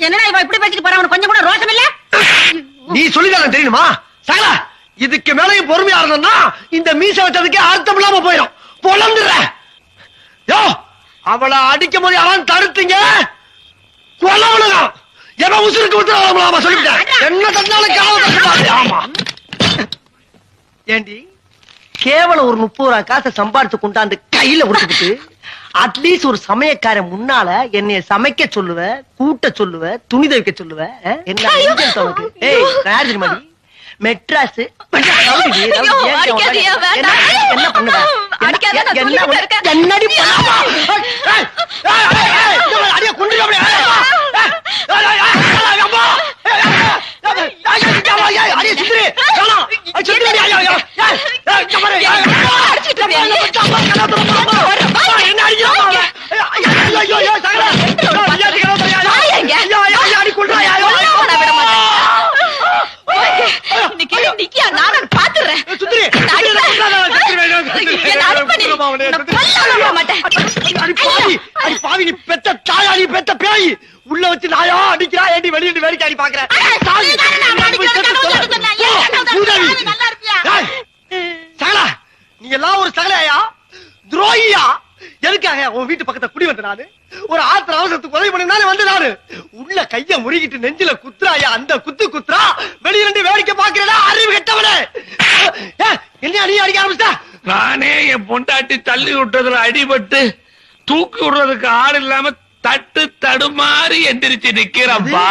என்னடா இவ இப்படி பேசிட்டு போறா உனக்கு கொஞ்சம் கூட ரோஷம் இல்ல? நீ சொல்லிதான் தெரியுமா? சகல இதுக்கு மேலையும் பொறுமையா இருந்தோம்னா இந்த மீச வச்சதுக்கே அர்த்தம் இல்லாம போயிடும் பொழந்துடுற யோ அவளை அடிக்கும் போது அவன் தடுத்தீங்க? கொலை உலகம். எவன் உசுருக்கு உத்தரவாதம் சொல்லிட்டேன் என்ன தந்தாலும். ஆமா. ஏண்டி கேவலம் ஒரு முப்பது ரூபா காசை சம்பாதிச்சு கொண்டாந்து கையில கொடுத்துட்டு அட்லீஸ்ட் ஒரு சமயக்காரன் முன்னால என்னைய சமைக்க சொல்லுவ கூட்ட சொல்லுவ துணி துவைக்க சொல்லுவ? என்ன. ஏய்? மெட்ராஸ் என்ன- பண்ணுவ? என்னடி அடியை அடியை சுத்துரு. சுத்துரு, உள்ள வச்சு நாயா அடிக்கிறா ஏண்டி வெளியிட்டு வேடிக்கை அடி பாக்குற? சாவி. போய் செத்து தொலை. போ, மூதேவி. நல்லா இருப்பியா ஏய், சகலா நீ எல்லாம் ஒரு சகலையா? துரோகியா? எதுக்காக உன் வீட்டு பக்கத்துல குடி வந்த நானு? ஒரு ஆத்திர அவசரத்துக்கு உதவி பண்ணி வந்த நானு. உள்ள கைய முறுகிட்டு நெஞ்சில குத்துறாயா? அந்த குத்து குத்துறா? வெளியில இருந்து வேடிக்கை பாக்குறதா அறிவு கெட்டவனே. என்ன நீ அடிக்க ஆரம்பிச்சா நானே என் பொண்டாட்டி தள்ளி விட்டதுல அடிபட்டு தூக்கி விடுறதுக்கு ஆள் இல்லாம தட்டு தடுமாறி எந்திரிச்சு நிக்கிறப்பா